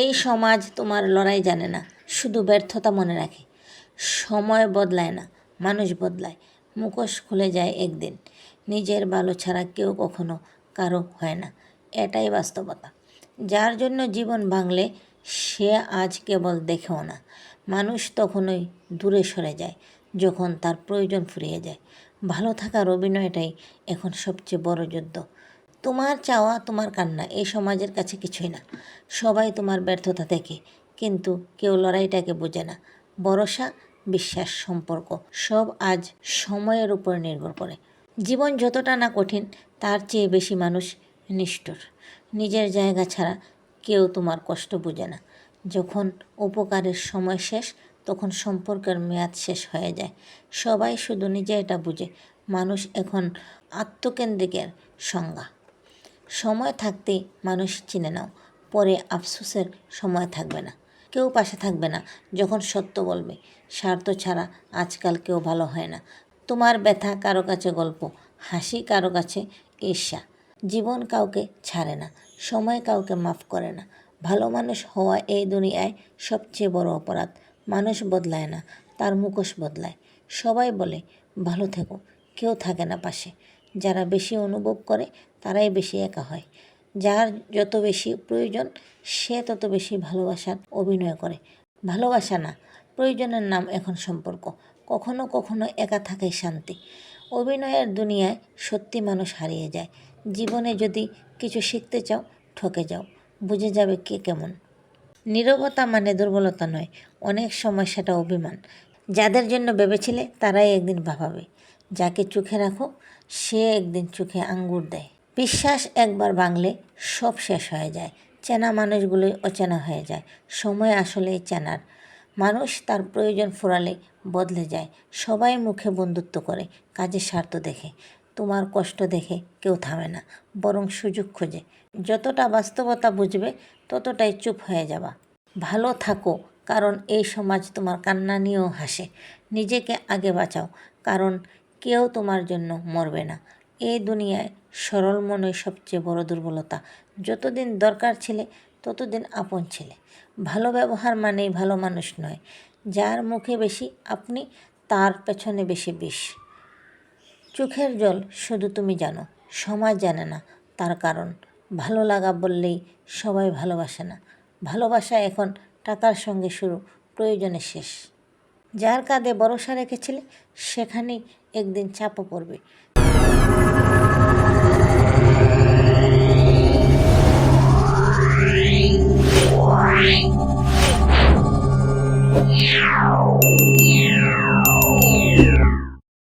এই সমাজ তোমার লড়াই জানে না, শুধু ব্যর্থতা মনে রাখে। সময় বদলায় না, মানুষ বদলায়, মুখোশ খুলে যায় একদিন। নিজের ভালো ছাড়া কেউ কখনো কারও হয় না, এটাই বাস্তবতা। যার জন্য জীবন ভাঙলে সে আজ কেবল দেখেও না। মানুষ তখনই দূরে সরে যায়, যখন তার প্রয়োজন ফুরিয়ে যায়। ভালো থাকার অভিনয়টাই এখন সবচেয়ে বড় যুদ্ধ। তোমার চাওয়া, তোমার কান্না, এই সমাজের কাছে কিছুই না। সবাই তোমার ব্যর্থতা দেখে, কিন্তু কেউ লড়াইটাকে বোঝে না। ভরসা, বিশ্বাস, সম্পর্ক, সব আজ সময়ের উপর নির্ভর করে। জীবন যতটা না কঠিন, তার চেয়ে বেশি মানুষ নিষ্ঠুর। নিজের জায়গা ছাড়া কেউ তোমার কষ্ট বোঝে না। যখন উপকারের সময় শেষ, তখন সম্পর্কের মেয়াদ শেষ হয়ে যায়। সবাই শুধু নিজে এটা বুঝে, মানুষ এখন আত্মকেন্দ্রিকের সংজ্ঞা। সময় থাকতে মানুষ চিনে নাও। পরে আফসোসের সময় থাকবে না। কেউ পাশে থাকবে না, যখন সত্য বলবে। স্বার্থ ছাড়া আজকাল কেউ ভালো হয় না। তোমার ব্যথা কারও কাছে গল্প, হাসি কারও কাছে ঈর্ষা। জীবন কাউকে ছাড়ে না, সময় কাউকে মাফ করে না। ভালো মানুষ হওয়া এই দুনিয়ায় সবচেয়ে বড় অপরাধ। মানুষ বদলায় না, তার মুখোশ বদলায়। সবাই বলে, ভালো থেকো, কেউ থাকে না পাশে। যারা বেশি অনুভব করে তারাই বেশি একা হয়। যার যত বেশি প্রয়োজন, সে তত বেশি ভালোবাসার অভিনয় করে। ভালোবাসা না, প্রয়োজনের নাম এখন সম্পর্ক। কখনো কখনো একা থাকাই শান্তি। অভিনয়ের দুনিয়ায় সত্যি মানুষ হারিয়ে যায়। জীবনে যদি কিছু শিখতে চাও, ঠকে যাও। বুঝে যাবে কে কেমন। নীরবতা মানে দুর্বলতা নয়, অনেক সময় সেটা অভিমান। যাদের জন্য ভেবেছিলে, তারাই একদিন ভাবাবে। যাকে চোখে রাখো, সে একদিন চোখে আঙ্গুর দেয়। বিশ্বাস একবার ভাঙলে সব শেষ হয়ে যায়। চেনা মানুষগুলোই অচেনা হয়ে যায়। সময় আসলেই চেনার। মানুষ তার প্রয়োজন ফুরালে বদলে যায়। সবাই মুখে বন্ধুত্ব করে, কাজে স্বার্থ দেখে। তোমার কষ্ট দেখে কেউ থামে না, বরং সুযোগ খোঁজে। যতটা বাস্তবতা বুঝবে, ততটাই চুপ হয়ে যাবা। ভালো থাকো, কারণ এই সমাজ তোমার কান্না নিয়েও হাসে। নিজেকে আগে বাঁচাও, কারণ কেউ তোমার জন্য মরবে না। এই দুনিয়ায় সরল মনই সবচেয়ে বড় দুর্বলতা। যতদিন দরকার ছিলে, ততদিন আপন ছিলে। ভালো ব্যবহার মানেই ভালো মানুষ নয়। যার মুখে বেশি, আপনি তার পেছনে বেশি বিষ। চোখের জল শুধু তুমি জানো, সমাজ জানে না তার কারণ। ভালো লাগা বললেই সবাই ভালোবাসে না। ভালোবাসা এখন টাকার সঙ্গে শুরু, প্রয়োজনে শেষ। যার কাঁধে ভরসা রেখেছিলে, সেখানেই একদিন চাপও পড়বে। Yeah.